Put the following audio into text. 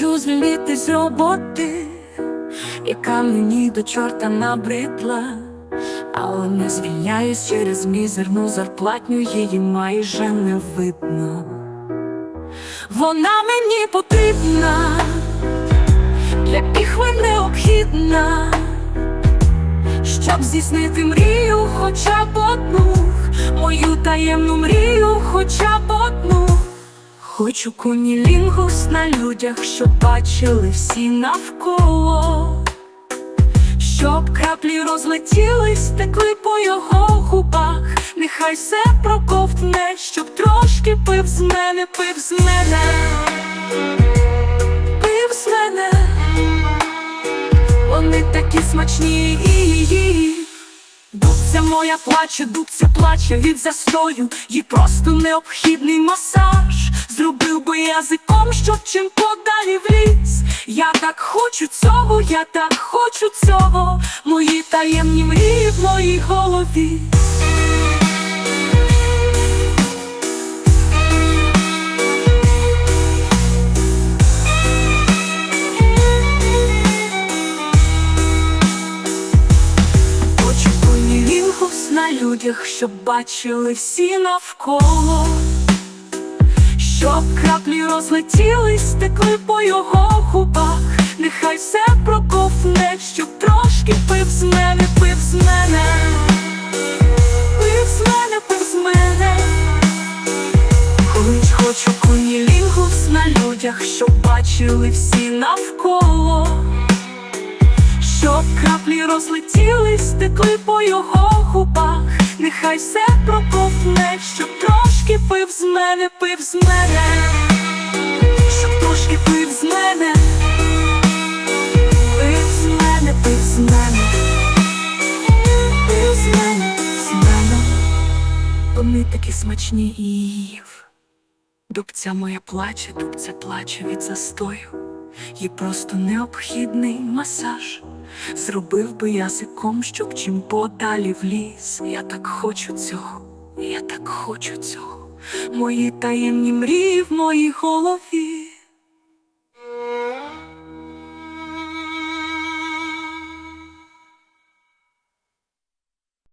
виходить з роботи, яка мені до чорта набридла, але не звільняюсь через мізерну зарплатню, її майже не видно. Вона мені потрібна, для піхви необхідна, щоб здійснити мрію, хоча б одну, мою таємну мрію, хоча б одну. Хочу кунілінгус на людях, щоб бачили всі навколо, щоб краплі розлетілись, текли по його губах, нехай все проковтне, щоб трошки пив з мене, пив з мене, пив з мене, вони такі смачні. Дубця моя плаче, дубця плаче від застою, їй просто необхідний масаж. Зробив би язиком, щоб чим подалі в ліс. Я так хочу цього, я так хочу цього. Мої таємні мрії в моїй голові. На людях, щоб бачили всі навколо. Щоб краплі розлетілись, текли по його губах, нехай все проковтне, щоб трошки пив з мене, пив з мене, пив мене, пив мене. Хоч хочу кунілінгус на людях, щоб бачили всі навколо. Щоб краплі розлетілись, текли по його губах, нехай все проковтне, мене, пив з мене, щоб трошки пив з мене, пив з мене, пив з мене, пив з мене, з мене, вони такі смачні і їв. Дубця моя плаче, дубця плаче від застою. Їй просто необхідний масаж. Зробив би язиком, щоб чим подалі в ліс. Я так хочу цього, я так хочу цього. Мої таємні мрії в моїй голові.